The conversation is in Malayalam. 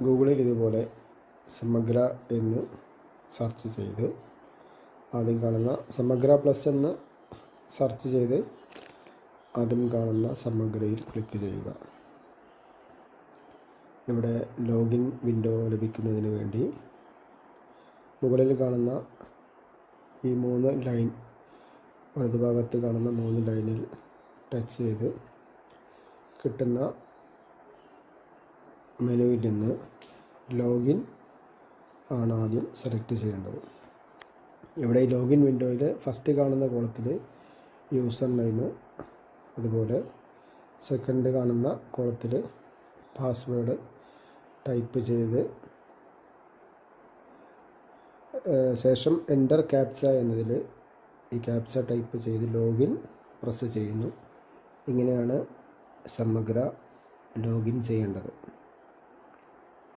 ഗൂഗിളിൽ ഇതുപോലെ സമഗ്ര എന്ന് സെർച്ച് ചെയ്ത് ആദ്യം കാണുന്ന സമഗ്ര പ്ലസ് എന്ന് സെർച്ച് ചെയ്ത് ആദ്യം കാണുന്ന സമഗ്രയിൽ ക്ലിക്ക് ചെയ്യുക. ഇവിടെ ലോഗിൻ വിൻഡോ ലഭിക്കുന്നതിന് വേണ്ടി മുകളിൽ കാണുന്ന ഈ മൂന്ന് ലൈൻ വലതുഭാഗത്ത് കാണുന്ന മൂന്ന് ലൈനിൽ ടച്ച് ചെയ്ത് കിട്ടുന്ന മെനുവിൽ നിന്ന് ലോഗിൻ ആണ് ആദ്യം സെലക്ട് ചെയ്യേണ്ടത്. ഇവിടെ ഈ ലോഗിൻ വിൻഡോയിൽ ഫസ്റ്റ് കാണുന്ന കോളത്തിൽ യൂസർ നെയിം അതുപോലെ സെക്കൻഡ് കാണുന്ന കോളത്തിൽ പാസ്വേഡ് ടൈപ്പ് ചെയ്ത് ശേഷം എന്റർ ക്യാപ്ച എന്നതിൽ ഈ ക്യാപ്ച ടൈപ്പ് ചെയ്ത് ലോഗിൻ പ്രസ് ചെയ്യുന്നു. ഇങ്ങനെയാണ് സമഗ്ര ലോഗിൻ ചെയ്യേണ്ടത്.